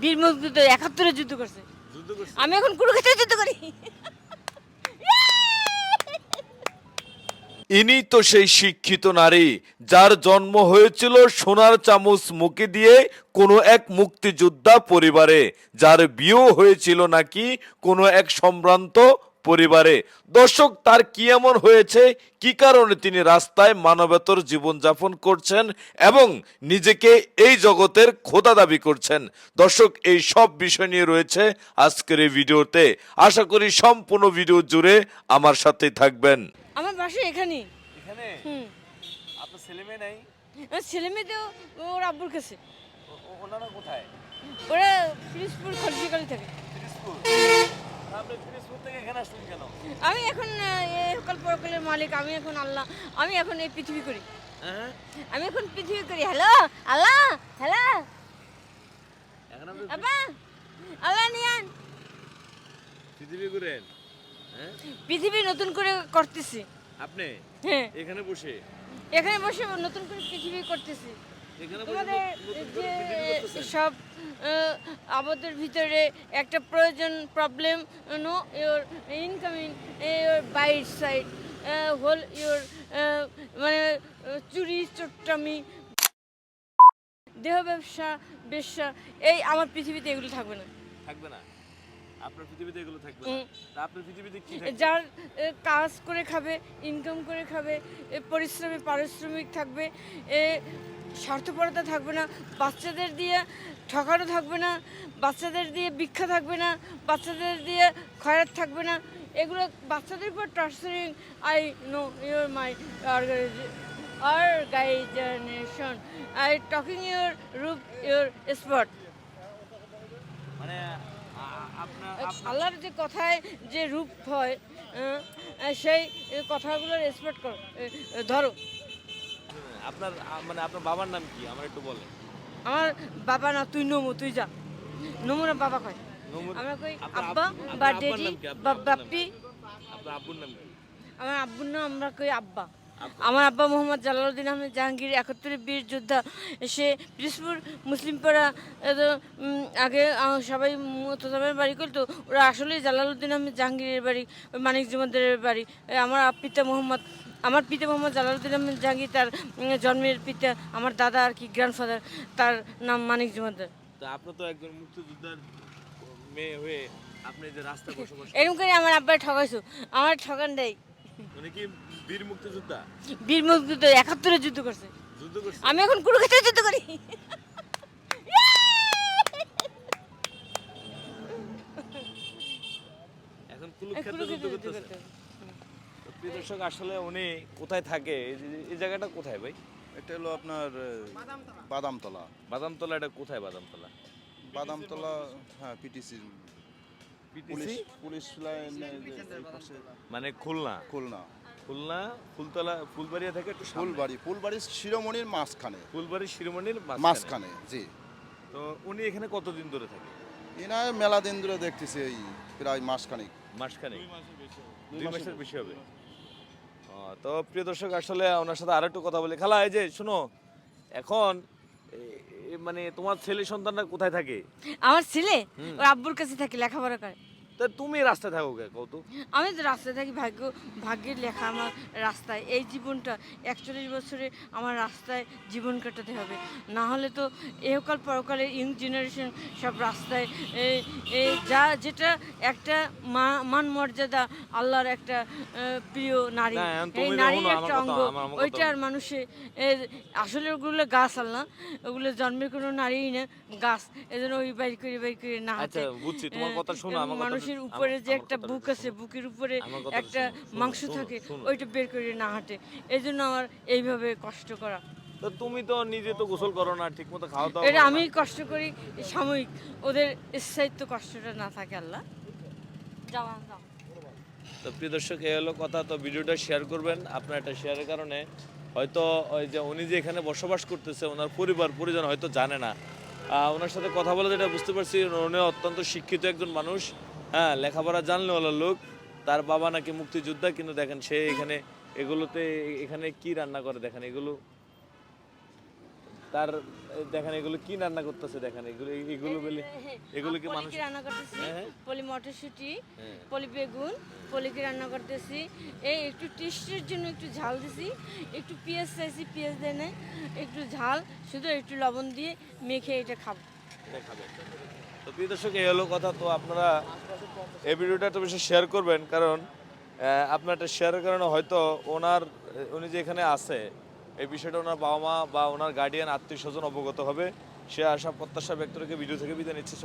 বীর মুক্তিযুদ্ধ একাত্তরে যুদ্ধ করছে। আমি এখন কুরুক্ষেত্রে যুদ্ধ করি। ইনি তো সেই শিক্ষিত নারী যার জন্ম হয়েছিল সোনার চামচ মুখে দিয়ে কোনো এক মুক্তিযোদ্ধা পরিবারে যার বিয়ে হয়েছিল নাকি কোনো এক সম্ভ্রান্ত পরিবারে। দর্শক তার কি এমন হয়েছে? কি কারণে তিনি রাস্তায় মানবেতর জীবনযাপন করছেন এবং নিজেকে এই জগতের খোদা দাবি করছেন? দর্শক এই সব বিষয় নিয়ে রয়েছে আজকের এই ভিডিওতে। আশা করি সম্পূর্ণ ভিডিও জুড়ে আমার সাথেই থাকবেন। আমার বাসা এখানেই এখানে? হুম। আপনার ছেলে মেয়ে নাই? আমার ছেলে মেয়ে তো ওর আব্বুর কাছে। ওনারা কোথায়? ওরা ফিরিজপুর খলসিকালি থাকে। ফিরিজপুর আমি এখন কাল পরকালের মালিক আমি এখন আল্লাহ আমি এখন এই পৃথিবী করি। আমি এখন পৃথিবী করি। হ্যালো? আল্লাহ? হ্যালো? আল্লাহ নিয়ান পৃথিবী ঘুরেন হ্যাঁ? পৃথিবী নতুন করে করতেছি। আপনি? হ্যাঁ। এখানে বসে? এখানে বসে নতুন করে পৃথিবী করতেছি। তোমাদের যে? সব আমাদের ভিতরে একটা প্রয়োজন problem no your incoming your bite side hole your মানে চুরি চট্টামি দেহ ব্যবসা বেশ্যা এই আমার পৃথিবীতে এগুলো থাকবে না। থাকবে না? আপনার পৃথিবীতে এগুলো থাকবে না? আপনার পৃথিবীতে কি থাকবে? যার কাজ করে খাবে ইনকাম করে খাবে পরিশ্রমে পারিশ্রমিক থাকবে এ স্বার্থপরতা থাকবে না বাচ্চাদের দিয়ে ঠকানো থাকবে না বাচ্চাদের দিয়ে ভিক্ষা থাকবে না বাচ্চাদের দিয়ে খয়রাত থাকবে না। এগুলো বাচ্চাদের উপর torturing I know your my organisation I talking your রূপ ইউর স্পট মানে আল্লাহর যে কথায় যে রূপ হয় সেই কথাগুলোর রেসপেক্ট করো ধরো। আপনার মানে আপনার বাবার নাম কি? আমার একটু বলেন। আমার বাবা না তুই নমু তুই যা। নমুর না বাবা কয়? আমরা কই আব্বা বা ডেডি বা? বাপ্পি। আপনার আব্বুর নাম কি? আমার আব্বুর নাম আমরা কই আব্বা। আমার আব্বা মোহাম্মদ জালালউদ্দিন আহমেদ জাহাঙ্গীর একাত্তরে বীর যোদ্ধা সে পিরিসপুর মুসলিম পাড়া এত, আগে সবাই মোতামের বাড়ি করতো ওরা আসলে জালালউদ্দিন আহমেদ জাহাঙ্গীরের বাড়ি মানিক জমাদারের বাড়ি। আমার পিতা মোহাম্মদ আমার পিতা মোহাম্মদ জালালউদ্দিন আহমেদ জাহাঙ্গীর তার জন্মের পিতা আমার দাদা আর কি গ্র্যান্ডফাদার তার নাম মানিক জমাদার। তা আপনি তো একজন মুক্তিযোদ্ধার মেয়ে হয়ে আপনি যে রাস্তায় বসবাস এরকম করে আমার আব্বাই ঠকাইছো আমার ঠকান দেয়। কি বীর মুক্তিযোদ্ধা? বীর মুক্তিযুদ্ধ একাত্তরে যুদ্ধ করছে। যুদ্ধ করছে? আমি এখন কুরুক্ষেত্রে যুদ্ধ করি। এখন কুলুক্ষেত্রে যুদ্ধ করতেছে। প্রিয় দর্শক আসলে উনি কোথায় থাকে? এই জায়গাটা কোথায় ভাই? এটা হলো আপনার বাদামতলা। বাদামতলা। এটা কোথায় বাদামতলা? বাদামতলা হ্যাঁ পিটিসি। পুলিশ পুলিশ লাইনে মানে খুলনা? খুলনা। খুলনা ফুলতলা ফুলবাড়িয়া থেকে একটু সামনে। ফুলবাড়ি ফুলবাড়ির শিরোমণির মাঝখানে। ফুলবাড়ি শিরোমণির মাঝখানে। মাঝখানে জি। তো উনি এখানে কতদিন ধরে থাকে? এনা মেলা দিন ধরে দেখতেছি এই প্রায় মাসখানেক। মাসখানে দুই মাসের বেশি হবে। ও, তো প্রিয় দর্শক আসলে ওনার সাথে আরও একটু কথা বলি। খালা এই যে শুনো এখন এ- এ- মানে তোমার ছেলে সন্তানরা কোথায় থাকে? আমার ছেলে? ওর আব্বুর কাছে থাকে লেখাপড়া করে। তা তুমি রাস্তায় থাকো কে কত আমি তো রাস্তায় থাকি ভাগ্য ভাগ্যের লেখা আমার রাস্তায়। এই জীবনটা একচল্লিশ বছরে আমার রাস্তায় জীবন কাটাতে হবে। না হলে তো এহকাল পরকালের ইয়ং জেনারেশন সব রাস্তায় যা যেটা একটা মান মর্যাদা আল্লাহর একটা প্রিয় নারী। এই নারীর একটা অঙ্গ। ওইটার মানুষে আসলে ওগুলো গাছ আল্লাহ ওগুলো জন্মের কোনো নারীই না গাছ। এজন্য ওই বাইর করে বাইর করে না আচ্ছা, বুঝছি, তোমার কথা শোনো, আমার মানুষের উপরে যে একটা বুক আছে বুকের উপরে একটা মাংস থাকে ওইটা বের করে না হাঁটে। এই জন্য আমার এইভাবে কষ্ট করা। তো তুমি তো নিজে তো গোসল করো না ঠিক মতো খাওয়া দাওয়া এটা আমি কষ্ট করি সাময়িক। ওদের স্থায়িত্ব কষ্টটা না থাকে আল্লাহ। যাওয়া যাও। তো প্রিয় দর্শক এই হলো কথা। তো ভিডিওটা শেয়ার করবেন আপনার একটা শেয়ারের কারণে। হয়তো ওই যে উনি যে এখানে বসবাস করতেছে ওনার পরিবার পরিজন হয়তো জানে না। ওনার সাথে কথা বলে যেটা বুঝতে পারছি উনি অত্যন্ত শিক্ষিত একজন মানুষ। হ্যাঁ লেখাপড়া জানলে হলো লোক। তার বাবা নাকি মুক্তিযোদ্ধা কিন্তু দেখেন সে এখানে এগুলোতে এখানে কি রান্না করে দেখেন এগুলো তার দেখেন এগুলো কি রান্না করতেছে দেখেন এগুলো এগুলো বলে এগুলো কি মানুষ রান্না করতেছি? হ্যাঁ। পলি মটরশুঁটি হ্যাঁ। পলি বেগুন পলিকি রান্না করতেছি? এই একটু টেস্টের জন্য একটু ঝাল দিছি একটু পেঁয়াজ চাইছি পেঁয়াজ দেয় নাই একটু ঝাল শুধু একটু লবণ দিয়ে মেখে এটা খাব। এটা খাবে। তো প্রিয় দর্শক, এই হলো কথা। তো আপনারা এই ভিডিওটা একটু বেশি শেয়ার করবেন, কারণ আপনার একটা শেয়ারের কারণে হয়তো ওনার, উনি যে এখানে আছে, এই বিষয়টা ওনার বাবা মা বা ওনার গার্ডিয়ান আত্মীয় স্বজন অবগত হবে। সে আশা, প্রত্যাশা ব্যক্ত রেখে ভিডিও থেকে বিদায় নিচ্ছে।